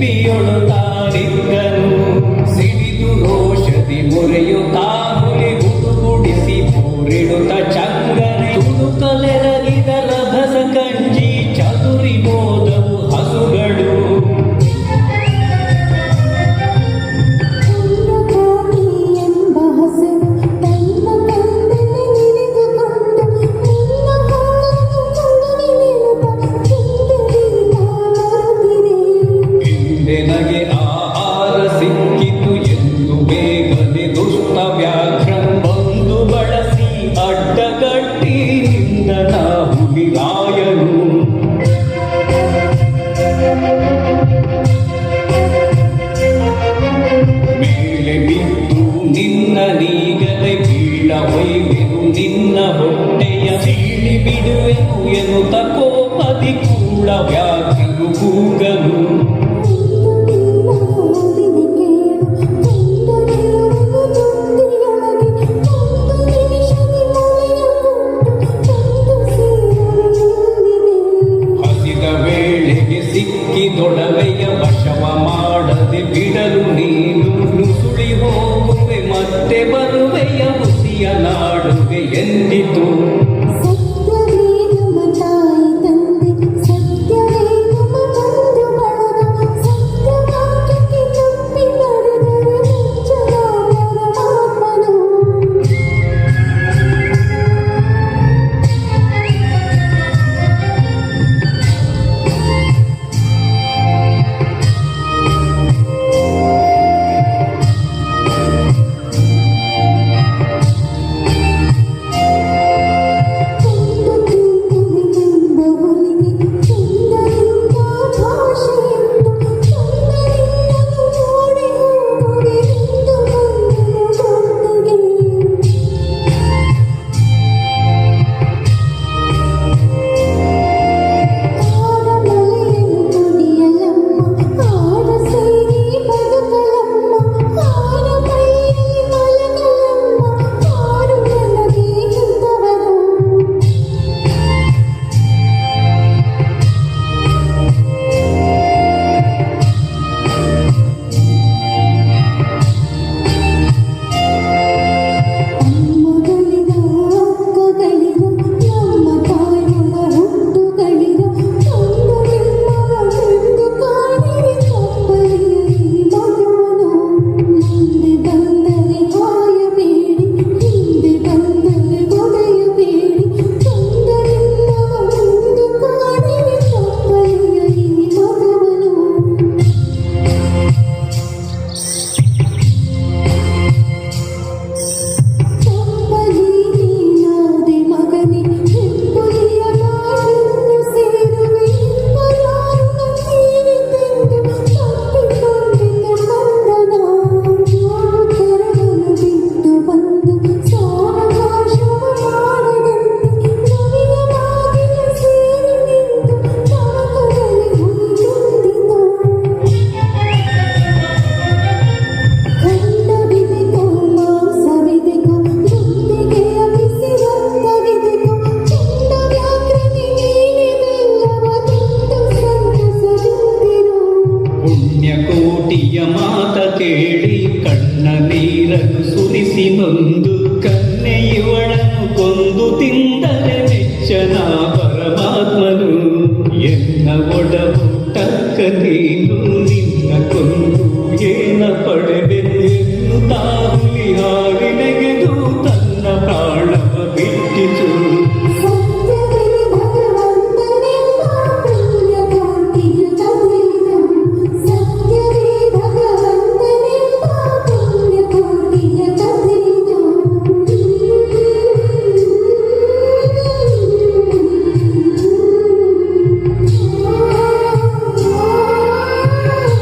ಸಿಪ್ಪಿಯೊಳುತ್ತಾನಿದ್ದನು ಸಿಡಿದು ರೋಷದಿ ಮುರಿಯುತ್ತಾ ಹುಲಿ ಗುಡುಗುಡಿಸಿ ಮೂರಿಡುತ್ತ వెతుయను తకో అది కూడా వ్యాఖ్యలు కూగను. ಪುಣ್ಯಕೋಟಿಯ ಮಾತ ಕೇಳಿ ಕಣ್ಣ ನೀರನ್ನು ಸುರಿಸಿ ನೊಂದು ಕನ್ನೆಯವಳನ್ನು ಕೊಂದು ತಿಂದರೆ ಮೆಚ್ಚನ ಪರಮಾತ್ಮನು. ಎನ್ನ ಒಡವು ತಕ್ಕ ನೀನು ನಿನ್ನ ಕೊಂದು